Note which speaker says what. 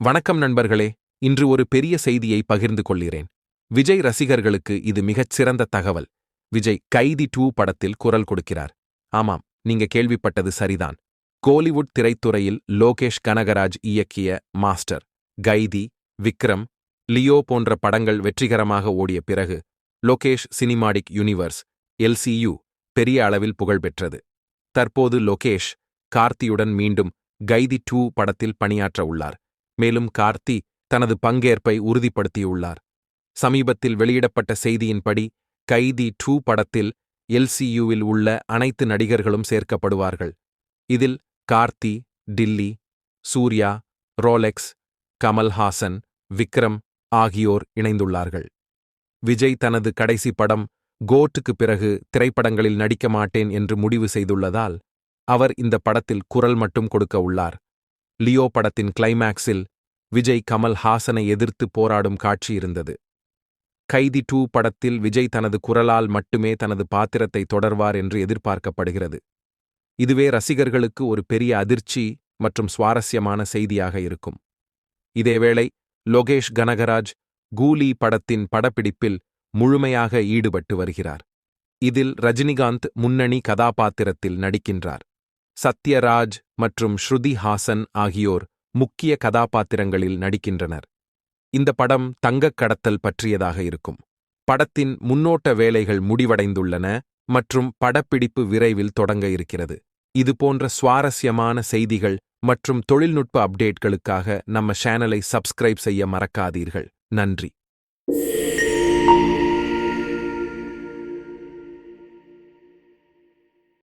Speaker 1: வணக்கம் நண்பர்களே இன்று ஒரு பெரிய செய்தியை பகிர்ந்து கொள்கிறேன். விஜய் ரசிகர்களுக்கு இது மிகச் சிறந்த தகவல். விஜய் கைதி டூ படத்தில் குரல் கொடுக்கிறார். ஆமாம் நீங்க கேள்விப்பட்டது சரிதான். கோலிவுட் திரைத்துறையில் லோகேஷ் கனகராஜ் இயக்கிய மாஸ்டர் கைதி விக்ரம் லியோ போன்ற படங்கள் வெற்றிகரமாக ஓடிய பிறகு லோகேஷ் சினிமாடிக் யூனிவர்ஸ் எல்சியு பெரிய அளவில் புகழ் பெற்றது. தற்போது லோகேஷ் கார்த்தியுடன் மீண்டும் கைதி டூ படத்தில் பணியாற்ற உள்ளார். மேலும் கார்த்தி தனது பங்கேற்பை உறுதிப்படுத்தியுள்ளார். சமீபத்தில் வெளியிடப்பட்ட செய்தியின்படி கைதி டூ படத்தில் எல்சியுவில் உள்ள அனைத்து நடிகர்களும் சேர்க்கப்படுவார்கள். இதில் கார்த்தி டில்லி சூர்யா ரோலெக்ஸ் கமல்ஹாசன் விக்ரம் ஆகியோர் இணைந்துள்ளார்கள். விஜய் தனது கடைசி படம் கோட்டுக்கு பிறகு திரைப்படங்களில் நடிக்க மாட்டேன் என்று முடிவு செய்துள்ளதால் அவர் இந்த படத்தில் குரல் மட்டும் கொடுக்க உள்ளார். லியோ படத்தின் கிளைமேக்ஸில் விஜய் கமல் ஹாசனை எதிர்த்து போராடும் காட்சி இருந்தது. கைதி டூ படத்தில் விஜய் தனது குரலால் மட்டுமே தனது பாத்திரத்தை தொடர்வார் என்று எதிர்பார்க்கப்படுகிறது. இதுவே ரசிகர்களுக்கு ஒரு பெரிய அதிர்ச்சி மற்றும் சுவாரஸ்யமான செய்தியாக இருக்கும். இதேவேளை லோகேஷ் கனகராஜ் கூலி படத்தின் படப்பிடிப்பில் முழுமையாக ஈடுபட்டு வருகிறார். இதில் ரஜினிகாந்த் முன்னணி கதாபாத்திரத்தில் நடிக்கின்றார். சத்யராஜ் மற்றும் ஸ்ருதி ஹாசன் ஆகியோர் முக்கிய கதாபாத்திரங்களில் நடிக்கின்றனர். இந்த படம் தங்கக் கடத்தல் பற்றியதாக இருக்கும். படத்தின் முன்னோட்ட வேலைகள் முடிவடைந்துள்ளன மற்றும் படப்பிடிப்பு விரைவில் தொடங்க இருக்கிறது. இதுபோன்ற சுவாரஸ்யமான செய்திகள் மற்றும் தொழில்நுட்ப அப்டேட்களுக்காக நம்ம சேனலை சப்ஸ்கிரைப் செய்ய மறக்காதீர்கள். நன்றி.